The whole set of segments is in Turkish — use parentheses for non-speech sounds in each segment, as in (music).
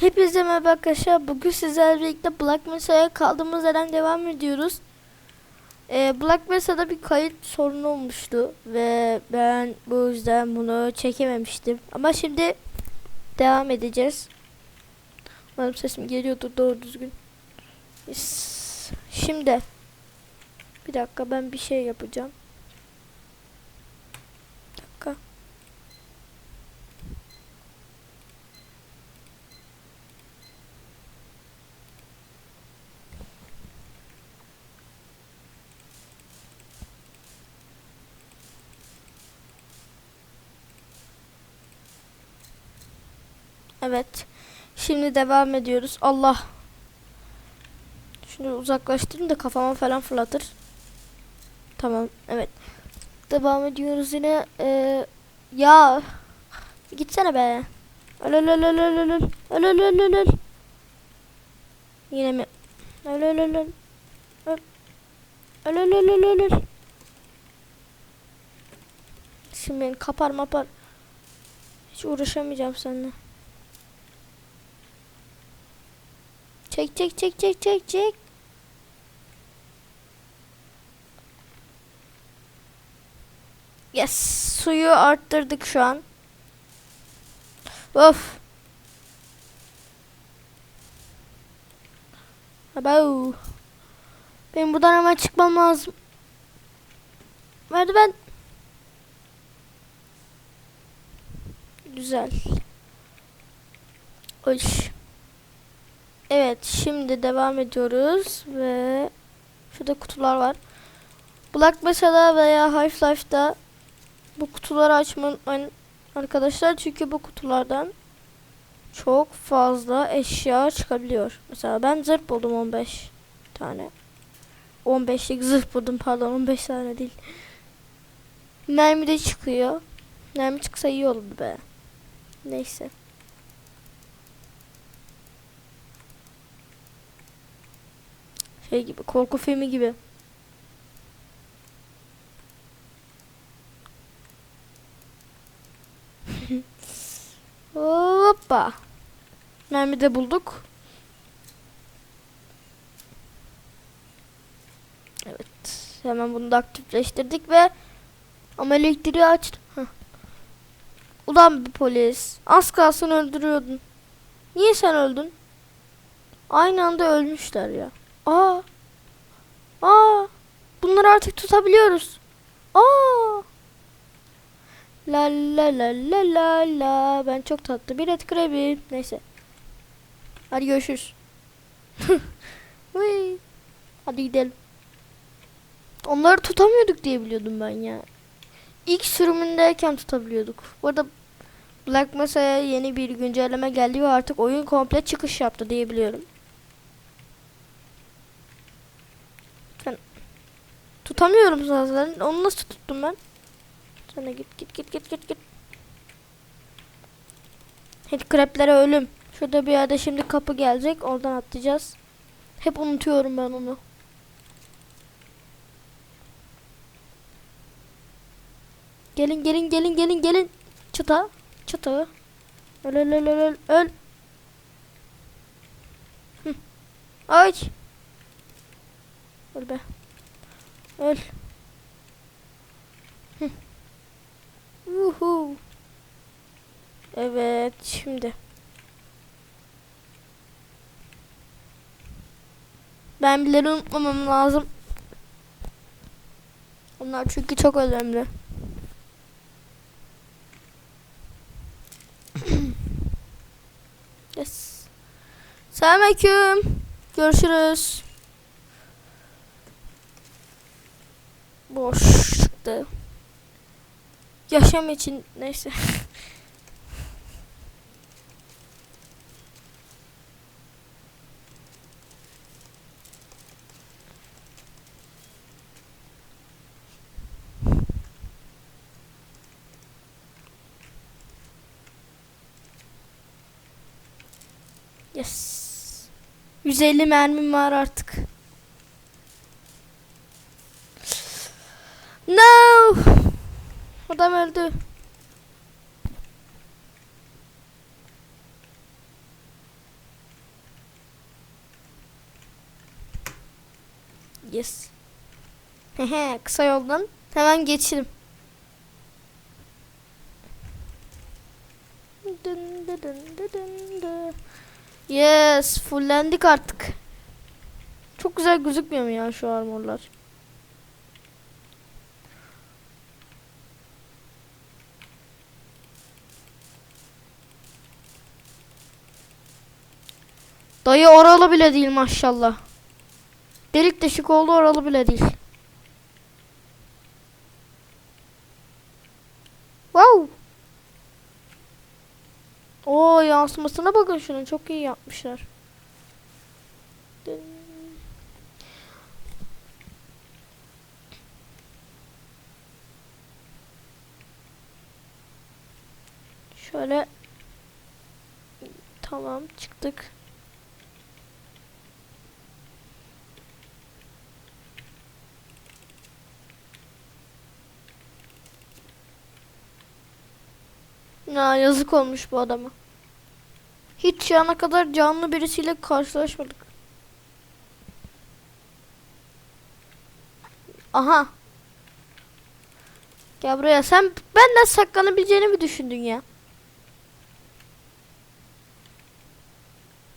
Hepinize merhaba arkadaşlar. Bugün sizlerle birlikte Black Mesa'ya kaldığımız yerden devam ediyoruz. Ee, Black Mesa'da bir kayıt sorunu olmuştu ve ben bu yüzden bunu çekememiştim. Ama şimdi devam edeceğiz. Umarım sesim geliyordur doğru düzgün. Şimdi bir dakika ben bir şey yapacağım. Bir dakika. Evet. Şimdi devam ediyoruz. Allah. Şunu uzaklaştırın da kafama falan fırlatır. Tamam. Evet. Devam ediyoruz yine. Ee, ya. Gitsene be. Öl öl öl öl öl. Yine mi? Öl öl öl öl. Öl. Öl öl öl öl. Şimdi kapar mapar. Hiç uğraşamayacağım seninle. Çek çek çek çek çek çek. Yes. Suyu arttırdık şu an. Of. Abau. Benim buradan hemen çıkmam lazım. Merdiven. Güzel. Oy. Evet şimdi devam ediyoruz ve şurada kutular var. Black Mesa'da veya Half-Life'da bu kutuları açmayı unutmayın arkadaşlar çünkü bu kutulardan çok fazla eşya çıkabiliyor. Mesela ben zırh buldum 15 tane. 15'lik zırh buldum pardon 15 tane değil. Mermi de çıkıyor. Mermi çıksa iyi olurdu be. Neyse. Şey gibi korku filmi gibi. (laughs) Hoppa. Mermi de bulduk. Evet. Hemen bunu da aktifleştirdik ve ama elektriği açtım. Heh. Ulan bir polis. Az kalsın öldürüyordun. Niye sen öldün? Aynı anda ölmüşler ya. Aa. Aa. Bunları artık tutabiliyoruz. Aa. La la la la la la. Ben çok tatlı bir et krebi. Neyse. Hadi görüşürüz. (laughs) Hadi gidelim. Onları tutamıyorduk diye biliyordum ben ya. İlk sürümündeyken tutabiliyorduk. Bu arada Black Mesa'ya yeni bir güncelleme geldi ve artık oyun komple çıkış yaptı diye biliyorum. Tutamıyorum zaten. Onu nasıl tuttum ben? Sana git git git git git git. Headcrab'lere ölüm. Şurada bir yerde şimdi kapı gelecek. Oradan atlayacağız. Hep unutuyorum ben onu. Gelin gelin gelin gelin gelin. Çıta. Çıta. Öl öl öl öl öl. öl. Ay. Öl be. Öl. Uhu. Evet şimdi. Ben birileri unutmamam lazım. Onlar çünkü çok önemli. (clears throat) yes. Selamünaleyküm. Görüşürüz. Boş çıktı. Yaşam için neyse. Yes. 150 mermim var artık. Adam öldü. Yes. Hehe kısa yoldan hemen geçelim. Dın dın dın dın dın. Yes fullendik artık. Çok güzel gözükmüyor mu ya şu armorlar? Dayı oralı bile değil maşallah. Delik deşik oldu oralı bile değil. Wow. Oo yansımasına bakın şunun çok iyi yapmışlar. Şöyle tamam çıktık. Ya yazık olmuş bu adama. Hiç şu ana kadar canlı birisiyle karşılaşmadık. Aha. Gel buraya. Sen benden saklanabileceğini mi düşündün ya?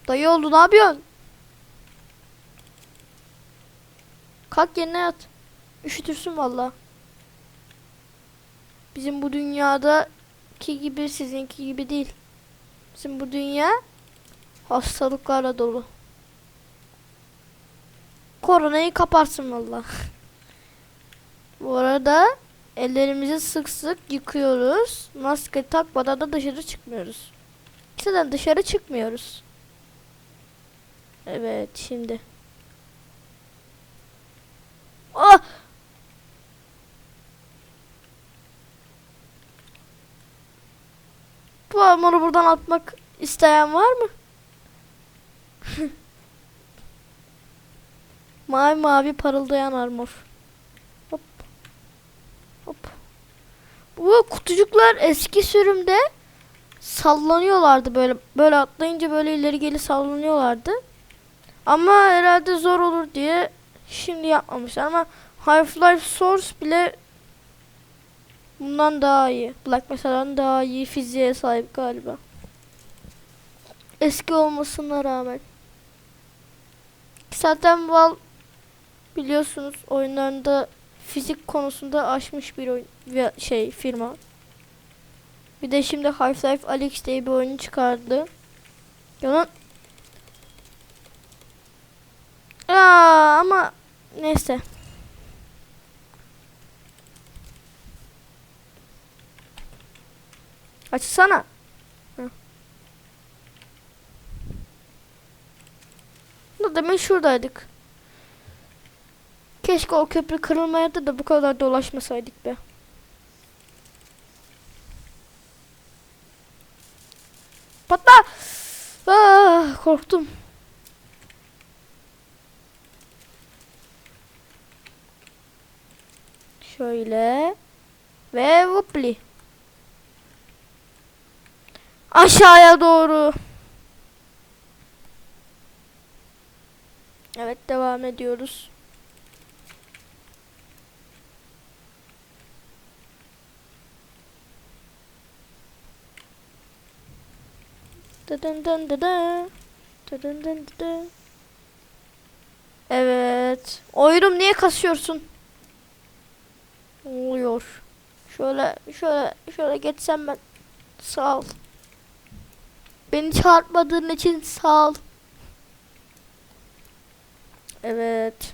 Dayı oldu ne yapıyorsun? Kalk yerine yat. Üşütürsün valla. Bizim bu dünyadaki gibi sizinki gibi değil. Bizim bu dünya hastalıklarla dolu. Koronayı kaparsın valla. (laughs) bu arada ellerimizi sık sık yıkıyoruz. Maske takmadan da dışarı çıkmıyoruz. Zaten dışarı çıkmıyoruz. Evet şimdi. Ah! Bu armoru buradan atmak isteyen var mı? (laughs) mavi mavi parıldayan armor. Hop. Hop. Bu kutucuklar eski sürümde sallanıyorlardı böyle. Böyle atlayınca böyle ileri geri sallanıyorlardı. Ama herhalde zor olur diye şimdi yapmamışlar ama Half-Life Source bile bundan daha iyi. Black Mesa'dan daha iyi fiziğe sahip galiba. Eski olmasına rağmen. Zaten Val biliyorsunuz oyunlarında fizik konusunda aşmış bir oyun şey firma. Bir de şimdi Half-Life Alyx diye bir oyunu çıkardı. Yalan Aa, ama neyse. Açsana. Ne demek şuradaydık. Keşke o köprü kırılmayaydı da bu kadar dolaşmasaydık be. Patla! Ah, korktum. Şöyle. Ve vupli. Aşağıya doğru. Evet devam ediyoruz. Dın dın dın dın. Dın dın dın. Evet. Oyunum niye kasıyorsun? oluyor. Şöyle şöyle şöyle geçsem ben. Sağ ol. Beni çarpmadığın için sağ ol. Evet.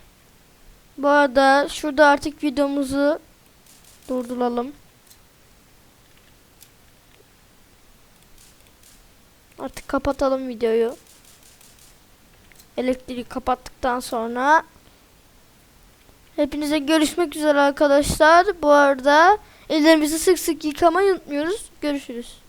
Bu arada şurada artık videomuzu durduralım. Artık kapatalım videoyu. Elektriği kapattıktan sonra Hepinize görüşmek üzere arkadaşlar. Bu arada ellerimizi sık sık yıkamayı unutmuyoruz. Görüşürüz.